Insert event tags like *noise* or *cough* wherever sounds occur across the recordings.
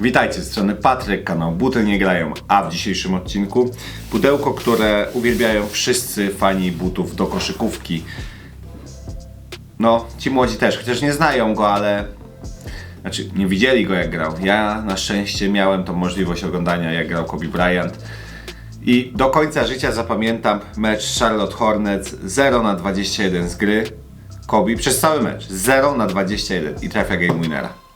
Witajcie, z strony Patryk, kanał Buty nie grają, a w dzisiejszym odcinku pudełko, które uwielbiają wszyscy fani butów do koszykówki. No, ci młodzi też, chociaż nie znają go, ale... Znaczy, nie widzieli go jak grał. Ja na szczęście miałem tą możliwość oglądania jak grał Kobe Bryant. I do końca życia zapamiętam mecz Charlotte Hornets 0 na 21 z gry. Kobe przez cały mecz 0 na 21 i trafia game winnera.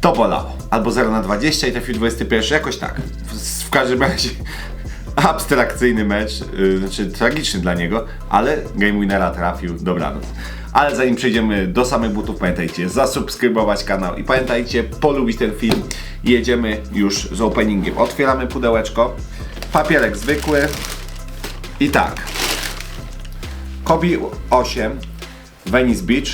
To bolało. Albo 0 na 20 i trafił 21, jakoś tak. W, w każdym razie *laughs* abstrakcyjny mecz, yy, znaczy tragiczny dla niego, ale game winnera trafił, dobranoc. Ale zanim przejdziemy do samych butów, pamiętajcie zasubskrybować kanał i pamiętajcie polubić ten film jedziemy już z openingiem. Otwieramy pudełeczko, papierek zwykły i tak. Kobe 8 Venice Beach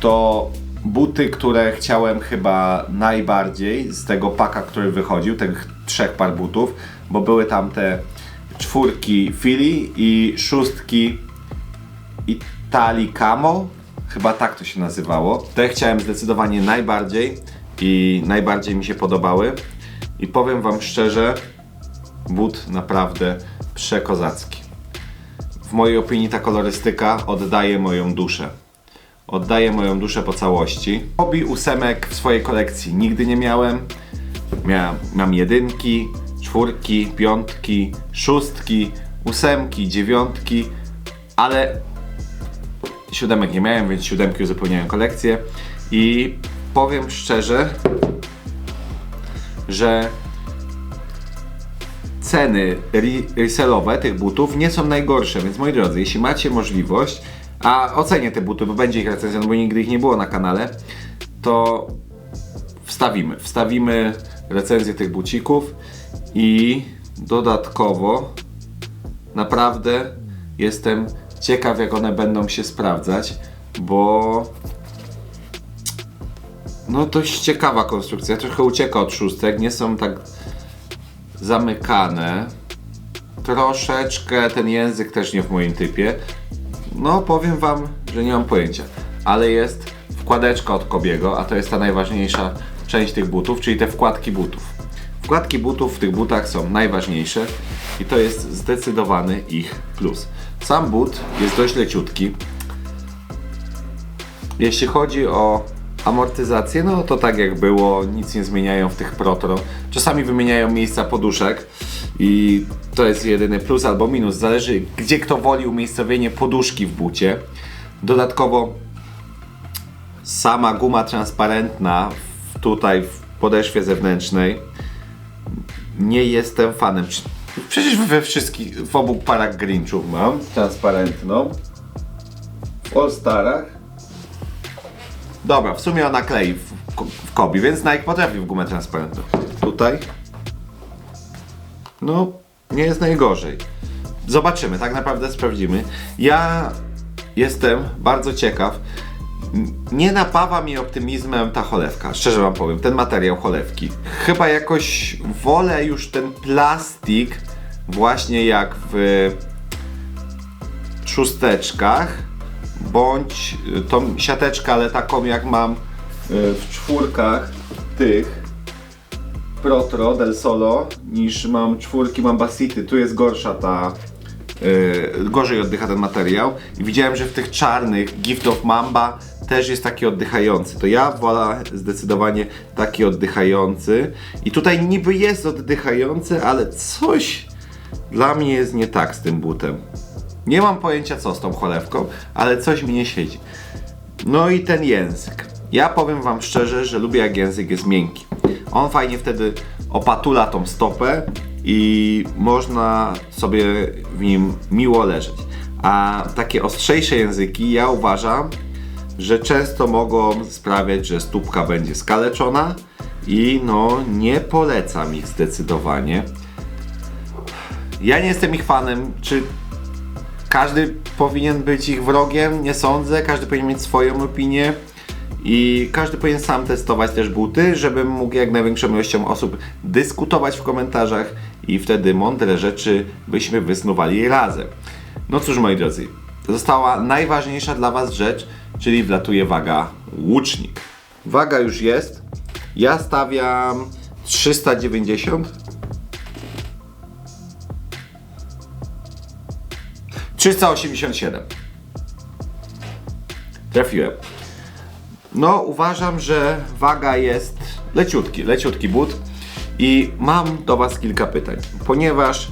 to buty, które chciałem chyba najbardziej z tego paka, który wychodził, tych trzech par butów, bo były tam te czwórki Philly i szóstki Itali Camo, chyba tak to się nazywało. Te chciałem zdecydowanie najbardziej i najbardziej mi się podobały. I powiem Wam szczerze, but naprawdę przekozacki. W mojej opinii ta kolorystyka oddaje moją duszę. Oddaję moją duszę po całości. Hobby ósemek w swojej kolekcji nigdy nie miałem. Miałem, mam jedynki, czwórki, piątki, szóstki, ósemki, dziewiątki, ale siódemek nie miałem, więc siódemki uzupełniałem kolekcję. I powiem szczerze, że ceny re- resellowe tych butów nie są najgorsze, więc moi drodzy, jeśli macie możliwość, a ocenię te buty, bo będzie ich recenzja, no bo nigdy ich nie było na kanale, to wstawimy, wstawimy recenzję tych bucików i dodatkowo naprawdę jestem ciekaw jak one będą się sprawdzać, bo no dość ciekawa konstrukcja, trochę ucieka od szóstek, nie są tak zamykane. Troszeczkę ten język też nie w moim typie. No powiem wam, że nie mam pojęcia. Ale jest wkładeczka od Kobiego, a to jest ta najważniejsza część tych butów, czyli te wkładki butów. Wkładki butów w tych butach są najważniejsze i to jest zdecydowany ich plus. Sam but jest dość leciutki. Jeśli chodzi o amortyzację, no to tak jak było, nic nie zmieniają w tych Protro. Czasami wymieniają miejsca poduszek i to jest jedyny plus albo minus. Zależy gdzie kto woli umiejscowienie poduszki w bucie. Dodatkowo sama guma transparentna tutaj w podeszwie zewnętrznej nie jestem fanem. Przecież we wszystkich, w obu parach Grinchów mam transparentną. W All Starach Dobra, w sumie ona klei w, w Kobi, więc Nike potrafi w gumę transparentną. Tutaj. No, nie jest najgorzej. Zobaczymy, tak naprawdę sprawdzimy. Ja jestem bardzo ciekaw. Nie napawa mnie optymizmem ta cholewka, szczerze wam powiem, ten materiał cholewki. Chyba jakoś wolę już ten plastik, właśnie jak w szósteczkach, bądź y, tą siateczkę, ale taką jak mam y, w czwórkach tych Protro del Solo, niż mam czwórki Mamba City. Tu jest gorsza ta, y, gorzej oddycha ten materiał. I widziałem, że w tych czarnych Gift of Mamba też jest taki oddychający. To ja wolę zdecydowanie taki oddychający. I tutaj niby jest oddychający, ale coś dla mnie jest nie tak z tym butem. Nie mam pojęcia co z tą cholewką, ale coś mi nie siedzi. No i ten język. Ja powiem wam szczerze, że lubię jak język jest miękki. On fajnie wtedy opatula tą stopę i można sobie w nim miło leżeć. A takie ostrzejsze języki ja uważam, że często mogą sprawiać, że stópka będzie skaleczona i no nie polecam ich zdecydowanie. Ja nie jestem ich fanem, czy każdy powinien być ich wrogiem, nie sądzę. Każdy powinien mieć swoją opinię i każdy powinien sam testować też buty, żeby mógł jak największą ilością osób dyskutować w komentarzach i wtedy mądre rzeczy byśmy wysnuwali razem. No cóż moi drodzy, została najważniejsza dla Was rzecz, czyli wlatuje waga łucznik. Waga już jest, Ja stawiam 390. 387. Trafiłem. No, uważam, że waga jest leciutki, leciutki but. I mam do Was kilka pytań, ponieważ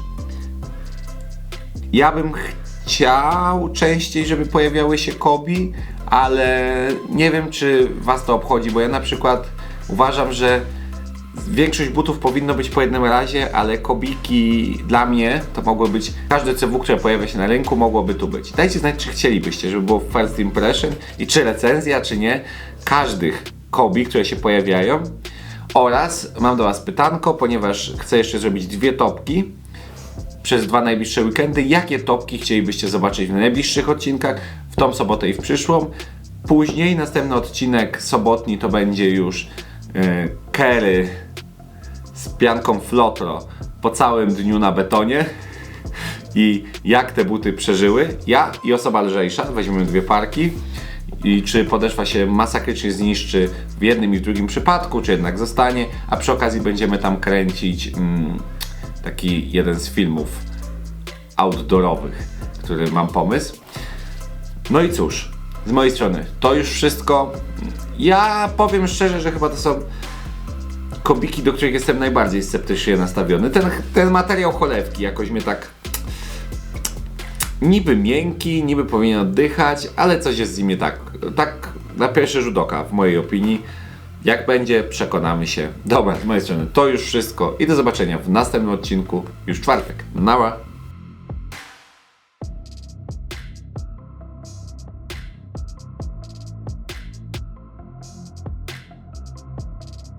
ja bym chciał częściej, żeby pojawiały się kobi, ale nie wiem, czy Was to obchodzi, bo ja na przykład uważam, że większość butów powinno być po jednym razie, ale kobiki dla mnie to mogło być, każde CW, które pojawia się na rynku, mogłoby tu być. Dajcie znać, czy chcielibyście, żeby było first impression i czy recenzja, czy nie, każdych kobi, które się pojawiają. Oraz mam do Was pytanko, ponieważ chcę jeszcze zrobić dwie topki przez dwa najbliższe weekendy. Jakie topki chcielibyście zobaczyć w najbliższych odcinkach, w tą sobotę i w przyszłą? Później następny odcinek sobotni to będzie już yy, Kerry z pianką Flotro po całym dniu na betonie i jak te buty przeżyły. Ja i osoba lżejsza, weźmiemy dwie parki i czy podeszwa się masakrycznie zniszczy w jednym i w drugim przypadku, czy jednak zostanie, a przy okazji będziemy tam kręcić mm, taki jeden z filmów outdoorowych, który mam pomysł. No i cóż, z mojej strony to już wszystko. Ja powiem szczerze, że chyba to są kobiki, do których jestem najbardziej sceptycznie nastawiony. Ten, ten materiał cholewki jakoś mnie tak niby miękki, niby powinien oddychać, ale coś jest z nim tak. Tak na pierwszy rzut oka, w mojej opinii. Jak będzie, przekonamy się. Dobra, z mojej strony to już wszystko i do zobaczenia w następnym odcinku, już czwartek. Nała!